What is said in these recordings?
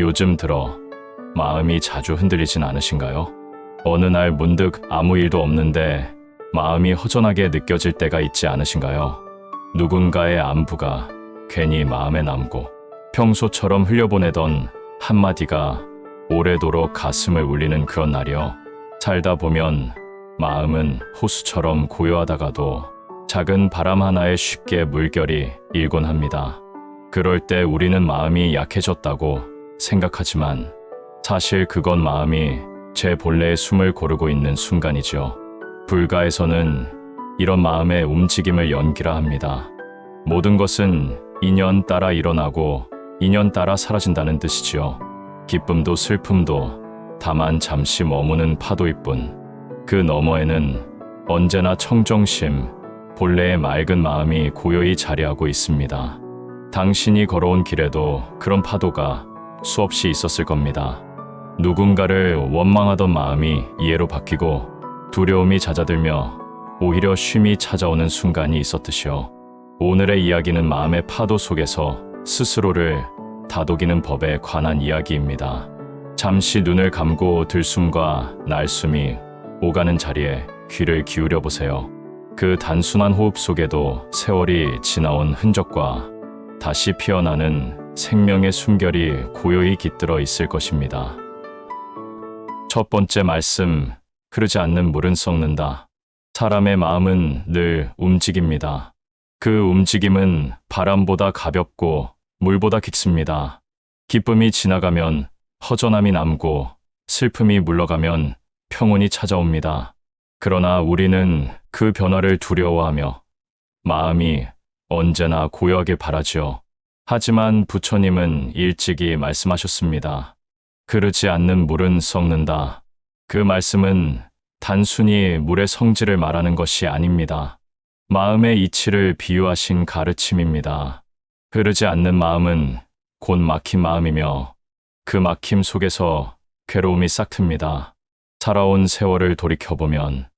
요즘 들어 마음이 자주 흔들리진 않으신가요? 어느 날 문득 아무 일도 없는데 마음이 허전하게 느껴질 때가 있지 않으신가요? 누군가의 안부가 괜히 마음에 남고 평소처럼 흘려보내던 한마디가 오래도록 가슴을 울리는 그런 날이요. 살다 보면 마음은 호수처럼 고요하다가도 작은 바람 하나에 쉽게 물결이 일곤 합니다. 그럴 때 우리는 마음이 약해졌다고 생각하지만 사실 그건 마음이 제 본래의 숨을 고르고 있는 순간이죠. 불가에서는 이런 마음의 움직임을 연기라 합니다. 모든 것은 인연 따라 일어나고 인연 따라 사라진다는 뜻이지요. 기쁨도 슬픔도 다만 잠시 머무는 파도일 뿐. 그 너머에는 언제나 청정심, 본래의 맑은 마음이 고요히 자리하고 있습니다. 당신이 걸어온 길에도 그런 파도가 수없이 있었을 겁니다. 누군가를 원망하던 마음이 이해로 바뀌고 두려움이 잦아들며 오히려 쉼이 찾아오는 순간이 있었듯이요. 오늘의 이야기는 마음의 파도 속에서 스스로를 다독이는 법에 관한 이야기입니다. 잠시 눈을 감고 들숨과 날숨이 오가는 자리에 귀를 기울여 보세요. 그 단순한 호흡 속에도 세월이 지나온 흔적과 다시 피어나는 생명의 숨결이 고요히 깃들어 있을 것입니다. 첫 번째 말씀, 흐르지 않는 물은 썩는다. 사람의 마음은 늘 움직입니다. 그 움직임은 바람보다 가볍고 물보다 깊습니다. 기쁨이 지나가면 허전함이 남고 슬픔이 물러가면 평온이 찾아옵니다. 그러나 우리는 그 변화를 두려워하며 마음이 언제나 고요하게 바라지요. 하지만 부처님은 일찍이 말씀하셨습니다. 흐르지 않는 물은 썩는다. 그 말씀은 단순히 물의 성질을 말하는 것이 아닙니다. 마음의 이치를 비유하신 가르침입니다. 흐르지 않는 마음은 곧 막힌 마음이며 그 막힘 속에서 괴로움이 싹틉니다. 살아온 세월을 돌이켜보면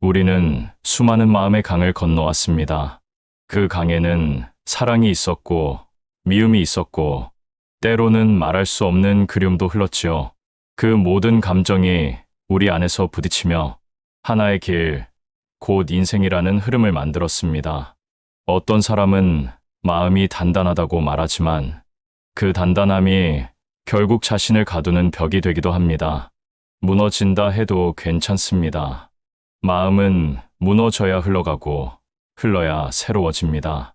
우리는 수많은 마음의 강을 건너왔습니다. 그 강에는 사랑이 있었고 미움이 있었고 때로는 말할 수 없는 그리움도 흘렀지요. 그 모든 감정이 우리 안에서 부딪히며 하나의 길, 곧 인생이라는 흐름을 만들었습니다. 어떤 사람은 마음이 단단하다고 말하지만 그 단단함이 결국 자신을 가두는 벽이 되기도 합니다. 무너진다 해도 괜찮습니다. 마음은 무너져야 흘러가고 흘러야 새로워집니다.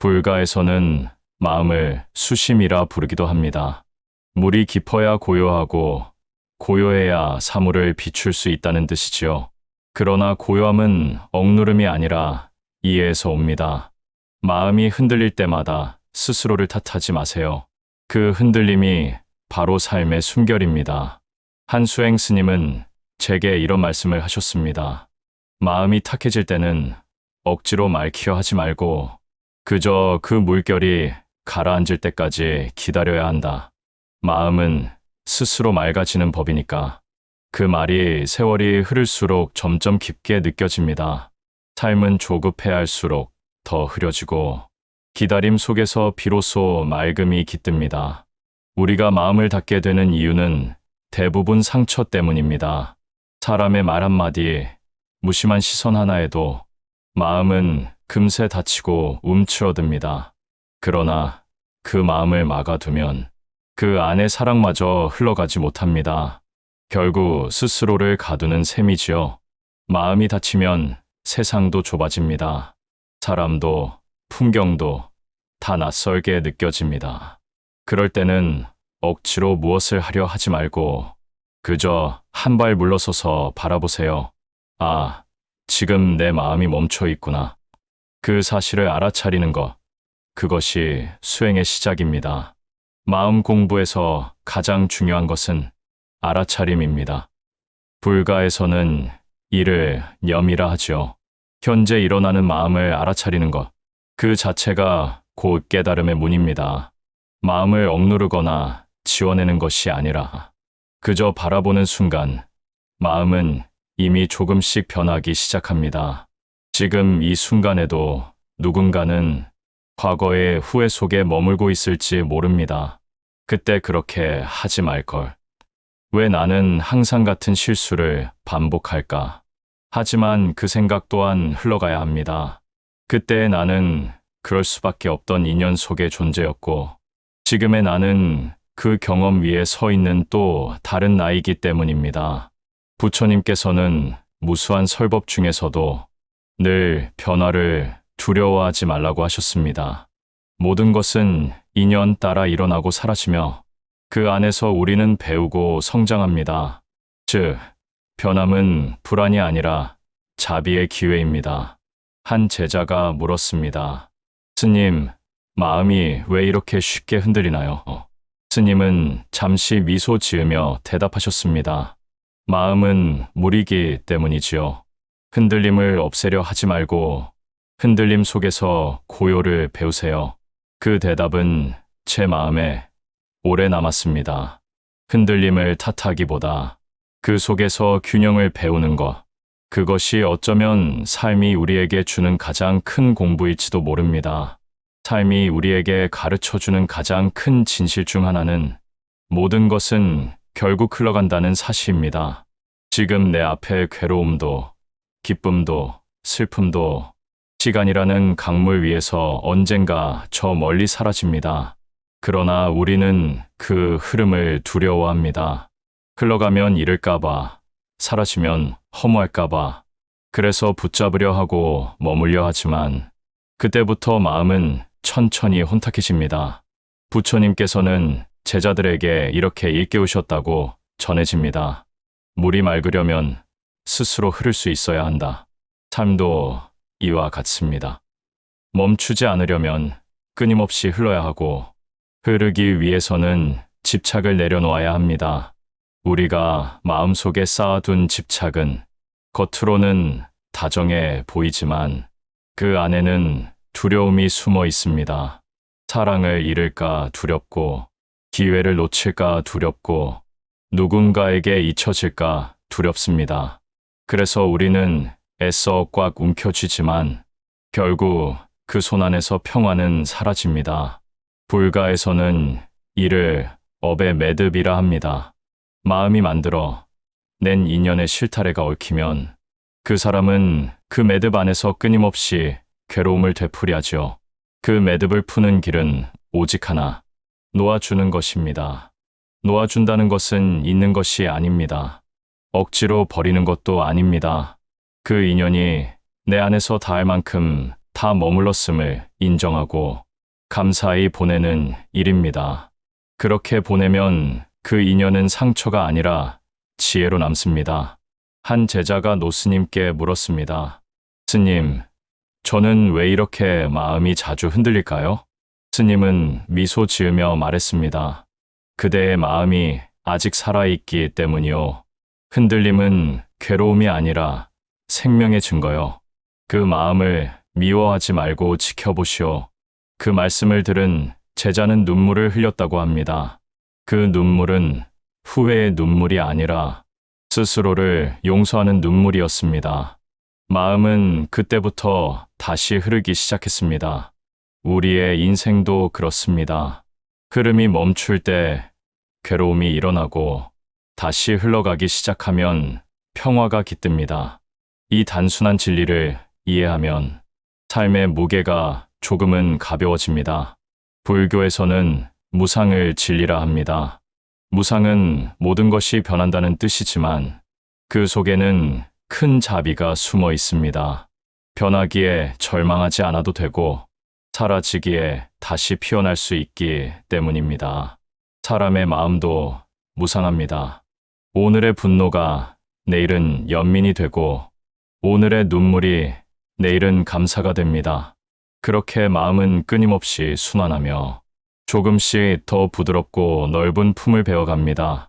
불가에서는 마음을 수심이라 부르기도 합니다. 물이 깊어야 고요하고 고요해야 사물을 비출 수 있다는 뜻이지요. 그러나 고요함은 억누름이 아니라 이해에서 옵니다. 마음이 흔들릴 때마다 스스로를 탓하지 마세요. 그 흔들림이 바로 삶의 숨결입니다. 한수행 스님은 제게 이런 말씀을 하셨습니다. 마음이 탁해질 때는 억지로 말 키워 하지 말고 그저 그 물결이 가라앉을 때까지 기다려야 한다. 마음은 스스로 맑아지는 법이니까 그 말이 세월이 흐를수록 점점 깊게 느껴집니다. 삶은 조급해 할수록 더 흐려지고 기다림 속에서 비로소 맑음이 깃듭니다. 우리가 마음을 닫게 되는 이유는 대부분 상처 때문입니다. 사람의 말 한마디, 무심한 시선 하나에도 마음은 금세 다치고 움츠러듭니다. 그러나 그 마음을 막아두면 그 안의 사랑마저 흘러가지 못합니다. 결국 스스로를 가두는 셈이지요. 마음이 다치면 세상도 좁아집니다. 사람도 풍경도 다 낯설게 느껴집니다. 그럴 때는 억지로 무엇을 하려 하지 말고 그저 한 발 물러서서 바라보세요. 아, 지금 내 마음이 멈춰 있구나. 그 사실을 알아차리는 것. 그것이 수행의 시작입니다. 마음 공부에서 가장 중요한 것은 알아차림입니다. 불가에서는 이를 염이라 하죠. 현재 일어나는 마음을 알아차리는 것. 그 자체가 곧 깨달음의 문입니다. 마음을 억누르거나 지워내는 것이 아니라 그저 바라보는 순간 마음은 이미 조금씩 변하기 시작합니다. 지금 이 순간에도 누군가는 과거의 후회 속에 머물고 있을지 모릅니다. 그때 그렇게 하지 말걸. 왜 나는 항상 같은 실수를 반복할까? 하지만 그 생각 또한 흘러가야 합니다. 그때 나는 그럴 수밖에 없던 인연 속의 존재였고, 지금의 나는 그 경험 위에 서 있는 또 다른 나이기 때문입니다. 부처님께서는 무수한 설법 중에서도 늘 변화를 두려워하지 말라고 하셨습니다. 모든 것은 인연 따라 일어나고 사라지며 그 안에서 우리는 배우고 성장합니다. 즉, 변함은 불안이 아니라 자비의 기회입니다. 한 제자가 물었습니다. 스님, 마음이 왜 이렇게 쉽게 흔들리나요? 스님은 잠시 미소 지으며 대답하셨습니다. 마음은 물이기 때문이지요. 흔들림을 없애려 하지 말고 흔들림 속에서 고요를 배우세요. 그 대답은 제 마음에 오래 남았습니다. 흔들림을 탓하기보다 그 속에서 균형을 배우는 것. 그것이 어쩌면 삶이 우리에게 주는 가장 큰 공부일지도 모릅니다. 삶이 우리에게 가르쳐 주는 가장 큰 진실 중 하나는 모든 것은 결국 흘러간다는 사실입니다. 지금 내 앞에 괴로움도, 기쁨도, 슬픔도 시간이라는 강물 위에서 언젠가 저 멀리 사라집니다. 그러나 우리는 그 흐름을 두려워합니다. 흘러가면 잃을까봐, 사라지면 허무할까봐, 그래서 붙잡으려 하고 머물려 하지만, 그때부터 마음은 천천히 혼탁해집니다. 부처님께서는 제자들에게 이렇게 일깨우셨다고 전해집니다. 물이 맑으려면 스스로 흐를 수 있어야 한다. 삶도 이와 같습니다. 멈추지 않으려면 끊임없이 흘러야 하고, 흐르기 위해서는 집착을 내려놓아야 합니다. 우리가 마음속에 쌓아둔 집착은 겉으로는 다정해 보이지만 그 안에는 두려움이 숨어 있습니다. 사랑을 잃을까 두렵고 기회를 놓칠까 두렵고 누군가에게 잊혀질까 두렵습니다. 그래서 우리는 애써 꽉 움켜쥐지만 결국 그 손 안에서 평화는 사라집니다. 불가에서는 이를 업의 매듭이라 합니다. 마음이 만들어 낸 인연의 실타래가 얽히면 그 사람은 그 매듭 안에서 끊임없이 괴로움을 되풀이하죠. 그 매듭을 푸는 길은 오직 하나, 놓아주는 것입니다. 놓아준다는 것은 있는 것이 아닙니다. 억지로 버리는 것도 아닙니다. 그 인연이 내 안에서 닿을 만큼 다 머물렀음을 인정하고 감사히 보내는 일입니다. 그렇게 보내면 그 인연은 상처가 아니라 지혜로 남습니다. 한 제자가 노스님께 물었습니다. 스님, 저는 왜 이렇게 마음이 자주 흔들릴까요? 스님은 미소 지으며 말했습니다. 그대의 마음이 아직 살아있기 때문이요. 흔들림은 괴로움이 아니라 생명의 증거요. 그 마음을 미워하지 말고 지켜보시오. 그 말씀을 들은 제자는 눈물을 흘렸다고 합니다. 그 눈물은 후회의 눈물이 아니라 스스로를 용서하는 눈물이었습니다. 마음은 그때부터 다시 흐르기 시작했습니다. 우리의 인생도 그렇습니다. 흐름이 멈출 때 괴로움이 일어나고 다시 흘러가기 시작하면 평화가 깃듭니다. 이 단순한 진리를 이해하면 삶의 무게가 조금은 가벼워집니다. 불교에서는 무상을 진리라 합니다. 무상은 모든 것이 변한다는 뜻이지만 그 속에는 큰 자비가 숨어 있습니다. 변하기에 절망하지 않아도 되고 사라지기에 다시 피어날 수 있기 때문입니다. 사람의 마음도 무상합니다. 오늘의 분노가 내일은 연민이 되고 오늘의 눈물이 내일은 감사가 됩니다. 그렇게 마음은 끊임없이 순환하며 조금씩 더 부드럽고 넓은 품을 배워갑니다.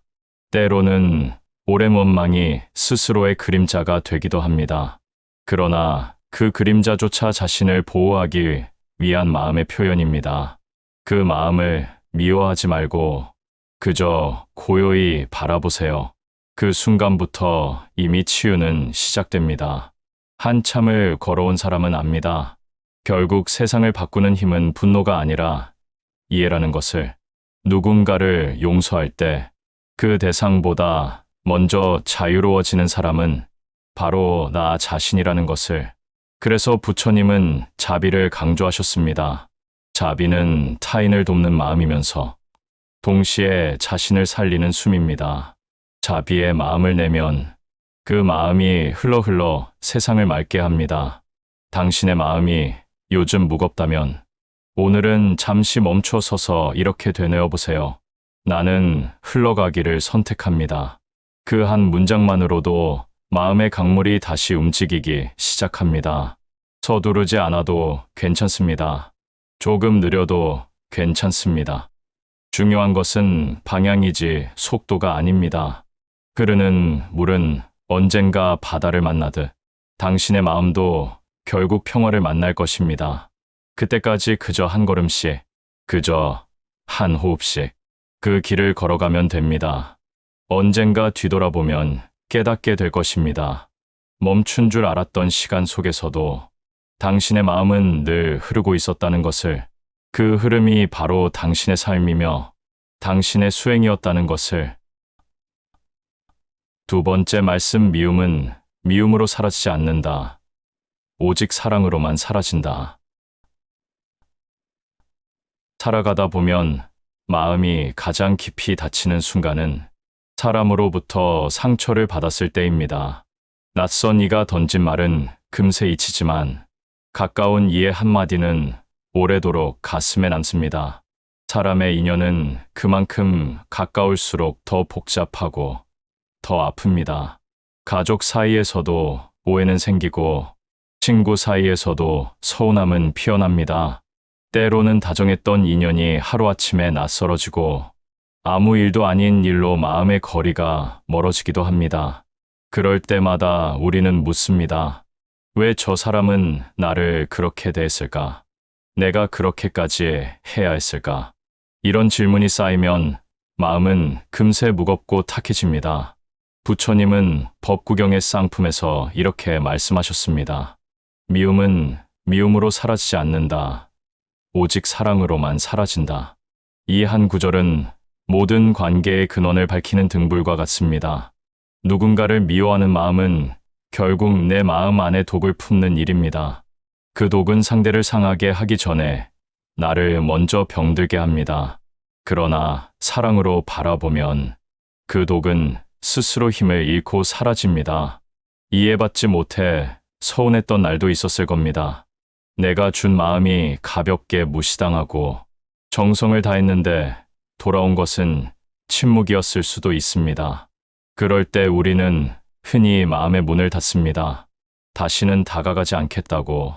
때로는 오랜 원망이 스스로의 그림자가 되기도 합니다. 그러나 그 그림자조차 자신을 보호하기 위한 마음의 표현입니다. 그 마음을 미워하지 말고 그저 고요히 바라보세요. 그 순간부터 이미 치유는 시작됩니다. 한참을 걸어온 사람은 압니다. 결국 세상을 바꾸는 힘은 분노가 아니라 이해라는 것을 누군가를 용서할 때 그 대상보다 먼저 자유로워지는 사람은 바로 나 자신이라는 것을 그래서 부처님은 자비를 강조하셨습니다. 자비는 타인을 돕는 마음이면서 동시에 자신을 살리는 숨입니다. 자비의 마음을 내면 그 마음이 흘러 흘러 세상을 맑게 합니다. 당신의 마음이 요즘 무겁다면 오늘은 잠시 멈춰 서서 이렇게 되뇌어 보세요. 나는 흘러가기를 선택합니다. 그 한 문장만으로도 마음의 강물이 다시 움직이기 시작합니다. 서두르지 않아도 괜찮습니다. 조금 느려도 괜찮습니다. 중요한 것은 방향이지 속도가 아닙니다. 흐르는 물은 언젠가 바다를 만나듯 당신의 마음도 결국 평화를 만날 것입니다. 그때까지 그저 한 걸음씩, 그저 한 호흡씩 그 길을 걸어가면 됩니다. 언젠가 뒤돌아보면 깨닫게 될 것입니다. 멈춘 줄 알았던 시간 속에서도 당신의 마음은 늘 흐르고 있었다는 것을 그 흐름이 바로 당신의 삶이며 당신의 수행이었다는 것을 두 번째 말씀 미움은 미움으로 사라지지 않는다. 오직 사랑으로만 사라진다. 살아가다 보면 마음이 가장 깊이 다치는 순간은 사람으로부터 상처를 받았을 때입니다. 낯선 이가 던진 말은 금세 잊히지만 가까운 이의 한마디는 오래도록 가슴에 남습니다. 사람의 인연은 그만큼 가까울수록 더 복잡하고 더 아픕니다. 가족 사이에서도 오해는 생기고 친구 사이에서도 서운함은 피어납니다. 때로는 다정했던 인연이 하루아침에 낯설어지고 아무 일도 아닌 일로 마음의 거리가 멀어지기도 합니다. 그럴 때마다 우리는 묻습니다. 왜 저 사람은 나를 그렇게 대했을까? 내가 그렇게까지 해야 했을까? 이런 질문이 쌓이면 마음은 금세 무겁고 탁해집니다. 부처님은 법구경의 쌍품에서 이렇게 말씀하셨습니다. 미움은 미움으로 사라지지 않는다. 오직 사랑으로만 사라진다. 이 한 구절은 모든 관계의 근원을 밝히는 등불과 같습니다. 누군가를 미워하는 마음은 결국 내 마음 안에 독을 품는 일입니다. 그 독은 상대를 상하게 하기 전에 나를 먼저 병들게 합니다. 그러나 사랑으로 바라보면 그 독은 스스로 힘을 잃고 사라집니다. 이해받지 못해 서운했던 날도 있었을 겁니다. 내가 준 마음이 가볍게 무시당하고 정성을 다했는데 돌아온 것은 침묵이었을 수도 있습니다. 그럴 때 우리는 흔히 마음의 문을 닫습니다. 다시는 다가가지 않겠다고,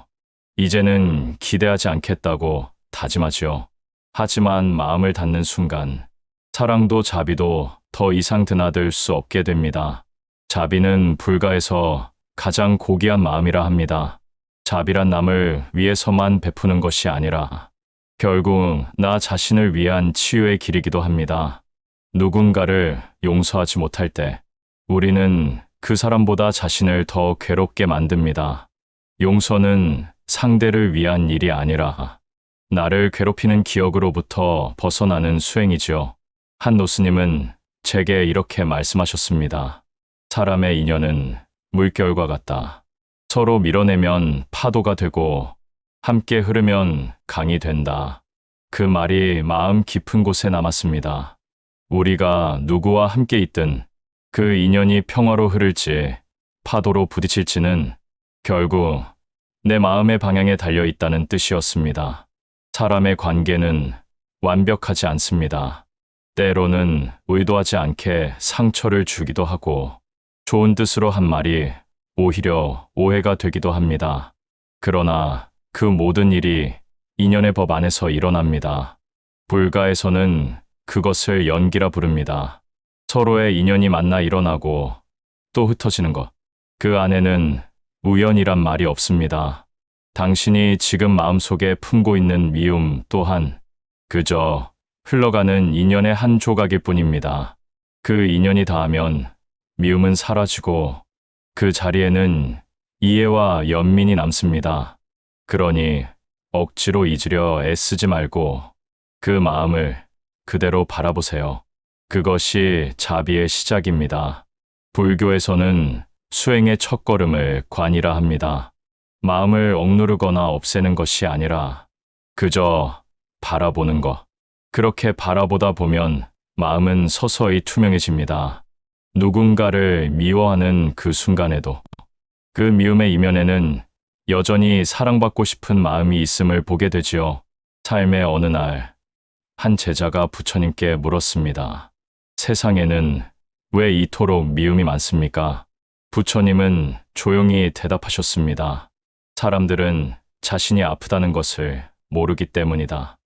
이제는 기대하지 않겠다고 다짐하지요. 하지만 마음을 닫는 순간, 사랑도 자비도 더 이상 드나들 수 없게 됩니다. 자비는 불가에서 가장 고귀한 마음이라 합니다. 자비란 남을 위해서만 베푸는 것이 아니라 결국 나 자신을 위한 치유의 길이기도 합니다. 누군가를 용서하지 못할 때 우리는 그 사람보다 자신을 더 괴롭게 만듭니다. 용서는 상대를 위한 일이 아니라 나를 괴롭히는 기억으로부터 벗어나는 수행이죠. 한 노스님은 제게 이렇게 말씀하셨습니다. 사람의 인연은 물결과 같다. 서로 밀어내면 파도가 되고 함께 흐르면 강이 된다. 그 말이 마음 깊은 곳에 남았습니다. 우리가 누구와 함께 있든 그 인연이 평화로 흐를지 파도로 부딪힐지는 결국 내 마음의 방향에 달려 있다는 뜻이었습니다. 사람의 관계는 완벽하지 않습니다. 때로는 의도하지 않게 상처를 주기도 하고 좋은 뜻으로 한 말이 오히려 오해가 되기도 합니다. 그러나 그 모든 일이 인연의 법 안에서 일어납니다. 불가에서는 그것을 연기라 부릅니다. 서로의 인연이 만나 일어나고 또 흩어지는 것. 그 안에는 우연이란 말이 없습니다. 당신이 지금 마음속에 품고 있는 미움 또한 그저 흘러가는 인연의 한 조각일 뿐입니다. 그 인연이 닿으면 미움은 사라지고 그 자리에는 이해와 연민이 남습니다. 그러니 억지로 잊으려 애쓰지 말고 그 마음을 그대로 바라보세요. 그것이 자비의 시작입니다. 불교에서는 수행의 첫걸음을 관이라 합니다. 마음을 억누르거나 없애는 것이 아니라 그저 바라보는 것. 그렇게 바라보다 보면 마음은 서서히 투명해집니다. 누군가를 미워하는 그 순간에도 그 미움의 이면에는 여전히 사랑받고 싶은 마음이 있음을 보게 되지요. 삶의 어느 날, 한 제자가 부처님께 물었습니다. 세상에는 왜 이토록 미움이 많습니까? 부처님은 조용히 대답하셨습니다. 사람들은 자신이 아프다는 것을 모르기 때문이다.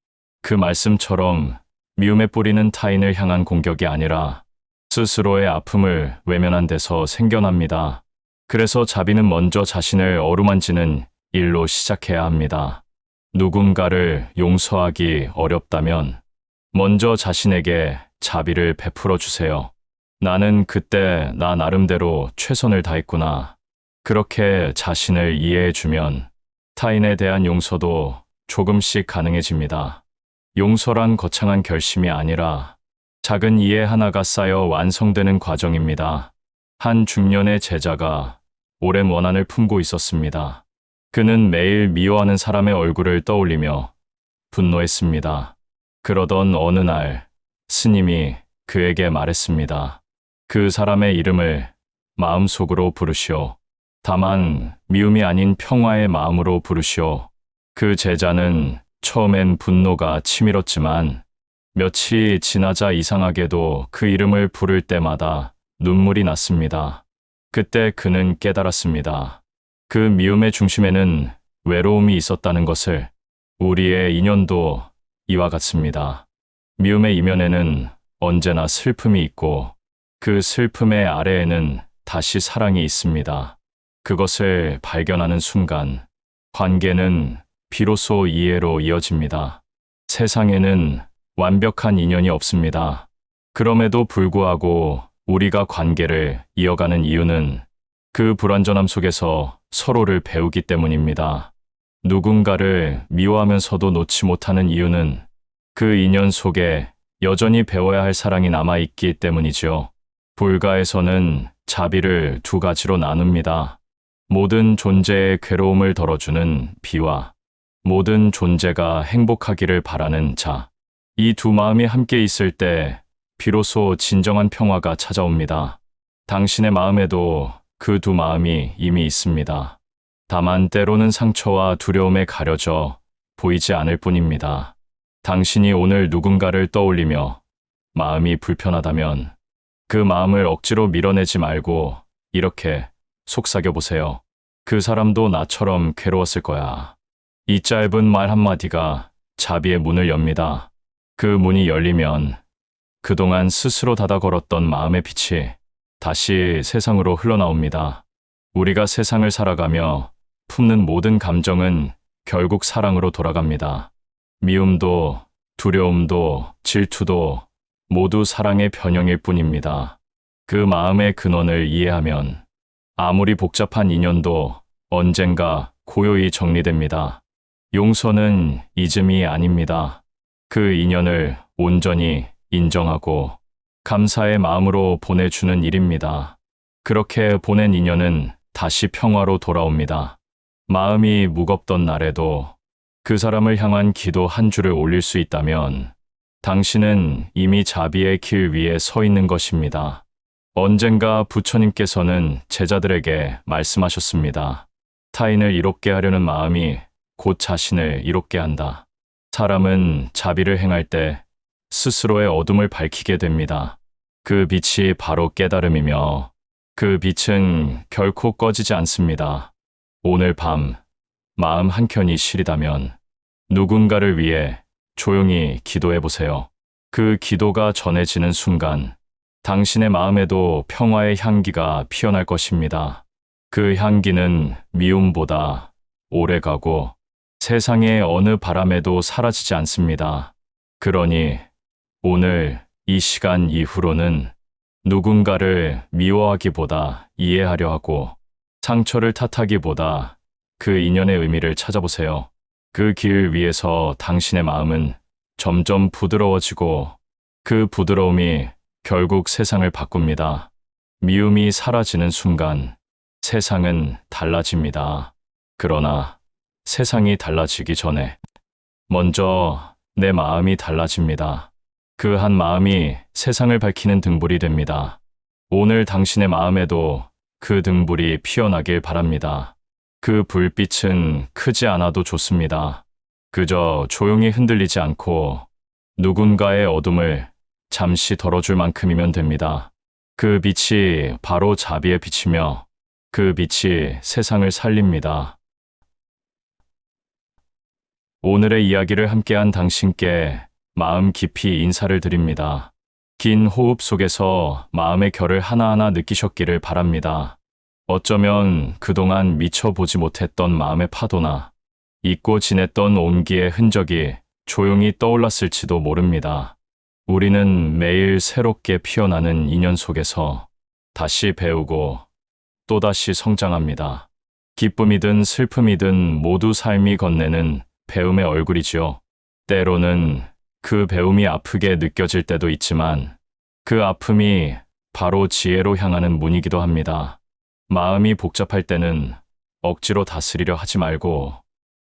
그 말씀처럼 미움의 뿌리는 타인을 향한 공격이 아니라 스스로의 아픔을 외면한 데서 생겨납니다. 그래서 자비는 먼저 자신을 어루만지는 일로 시작해야 합니다. 누군가를 용서하기 어렵다면 먼저 자신에게 자비를 베풀어 주세요. 나는 그때 나 나름대로 최선을 다했구나. 그렇게 자신을 이해해 주면 타인에 대한 용서도 조금씩 가능해집니다. 용서란 거창한 결심이 아니라 작은 이해 하나가 쌓여 완성되는 과정입니다. 한 중년의 제자가 오랜 원한을 품고 있었습니다. 그는 매일 미워하는 사람의 얼굴을 떠올리며 분노했습니다. 그러던 어느 날 스님이 그에게 말했습니다. 그 사람의 이름을 마음속으로 부르시오. 다만 미움이 아닌 평화의 마음으로 부르시오. 그 제자는 처음엔 분노가 치밀었지만 며칠이 지나자 이상하게도 그 이름을 부를 때마다 눈물이 났습니다. 그때 그는 깨달았습니다. 그 미움의 중심에는 외로움이 있었다는 것을 우리의 인연도 이와 같습니다. 미움의 이면에는 언제나 슬픔이 있고 그 슬픔의 아래에는 다시 사랑이 있습니다. 그것을 발견하는 순간 관계는 비로소 이해로 이어집니다. 세상에는 완벽한 인연이 없습니다. 그럼에도 불구하고 우리가 관계를 이어가는 이유는 그 불완전함 속에서 서로를 배우기 때문입니다. 누군가를 미워하면서도 놓지 못하는 이유는 그 인연 속에 여전히 배워야 할 사랑이 남아있기 때문이죠. 불가에서는 자비를 두 가지로 나눕니다. 모든 존재의 괴로움을 덜어주는 비와 모든 존재가 행복하기를 바라는 자. 이 두 마음이 함께 있을 때 비로소 진정한 평화가 찾아옵니다. 당신의 마음에도 그 두 마음이 이미 있습니다. 다만 때로는 상처와 두려움에 가려져 보이지 않을 뿐입니다. 당신이 오늘 누군가를 떠올리며 마음이 불편하다면 그 마음을 억지로 밀어내지 말고 이렇게 속삭여 보세요. 그 사람도 나처럼 괴로웠을 거야. 이 짧은 말 한마디가 자비의 문을 엽니다. 그 문이 열리면 그동안 스스로 닫아 걸었던 마음의 빛이 다시 세상으로 흘러나옵니다. 우리가 세상을 살아가며 품는 모든 감정은 결국 사랑으로 돌아갑니다. 미움도, 두려움도, 질투도 모두 사랑의 변형일 뿐입니다. 그 마음의 근원을 이해하면 아무리 복잡한 인연도 언젠가 고요히 정리됩니다. 용서는 잊음이 아닙니다. 그 인연을 온전히 인정하고 감사의 마음으로 보내주는 일입니다. 그렇게 보낸 인연은 다시 평화로 돌아옵니다. 마음이 무겁던 날에도 그 사람을 향한 기도 한 줄을 올릴 수 있다면 당신은 이미 자비의 길 위에 서 있는 것입니다. 언젠가 부처님께서는 제자들에게 말씀하셨습니다. 타인을 이롭게 하려는 마음이 곧 자신을 이롭게 한다. 사람은 자비를 행할 때 스스로의 어둠을 밝히게 됩니다. 그 빛이 바로 깨달음이며 그 빛은 결코 꺼지지 않습니다. 오늘 밤 마음 한켠이 시리다면 누군가를 위해 조용히 기도해 보세요. 그 기도가 전해지는 순간 당신의 마음에도 평화의 향기가 피어날 것입니다. 그 향기는 미움보다 오래 가고 세상의 어느 바람에도 사라지지 않습니다. 그러니 오늘 이 시간 이후로는 누군가를 미워하기보다 이해하려 하고 상처를 탓하기보다 그 인연의 의미를 찾아보세요. 그 길 위에서 당신의 마음은 점점 부드러워지고 그 부드러움이 결국 세상을 바꿉니다. 미움이 사라지는 순간 세상은 달라집니다. 그러나 세상이 달라지기 전에 먼저 내 마음이 달라집니다. 그 한 마음이 세상을 밝히는 등불이 됩니다. 오늘 당신의 마음에도 그 등불이 피어나길 바랍니다. 그 불빛은 크지 않아도 좋습니다. 그저 조용히 흔들리지 않고 누군가의 어둠을 잠시 덜어줄 만큼이면 됩니다. 그 빛이 바로 자비에 비치며 그 빛이 세상을 살립니다. 오늘의 이야기를 함께한 당신께 마음 깊이 인사를 드립니다. 긴 호흡 속에서 마음의 결을 하나하나 느끼셨기를 바랍니다. 어쩌면 그동안 미쳐 보지 못했던 마음의 파도나 잊고 지냈던 온기의 흔적이 조용히 떠올랐을지도 모릅니다. 우리는 매일 새롭게 피어나는 인연 속에서 다시 배우고 또다시 성장합니다. 기쁨이든 슬픔이든 모두 삶이 건네는 배움의 얼굴이지요. 때로는 그 배움이 아프게 느껴질 때도 있지만 그 아픔이 바로 지혜로 향하는 문이기도 합니다. 마음이 복잡할 때는 억지로 다스리려 하지 말고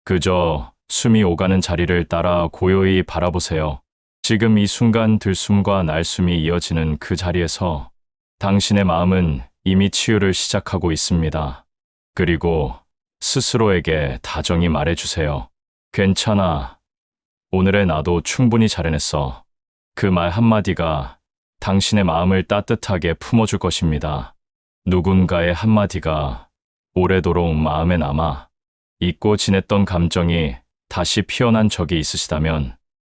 그저 숨이 오가는 자리를 따라 고요히 바라보세요. 지금 이 순간 들숨과 날숨이 이어지는 그 자리에서 당신의 마음은 이미 치유를 시작하고 있습니다. 그리고 스스로에게 다정히 말해주세요. 괜찮아. 오늘의 나도 충분히 잘 해냈어. 그 말 한마디가 당신의 마음을 따뜻하게 품어줄 것입니다. 누군가의 한마디가 오래도록 마음에 남아 잊고 지냈던 감정이 다시 피어난 적이 있으시다면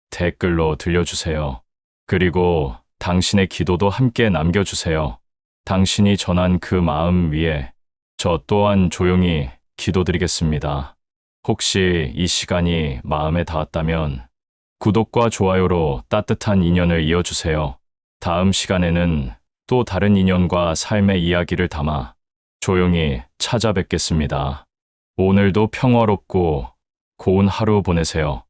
댓글로 들려주세요. 그리고 당신의 기도도 함께 남겨주세요. 당신이 전한 그 마음 위에 저 또한 조용히 기도드리겠습니다. 혹시 이 시간이 마음에 닿았다면 구독과 좋아요로 따뜻한 인연을 이어주세요. 다음 시간에는 또 다른 인연과 삶의 이야기를 담아 조용히 찾아뵙겠습니다. 오늘도 평화롭고 고운 하루 보내세요.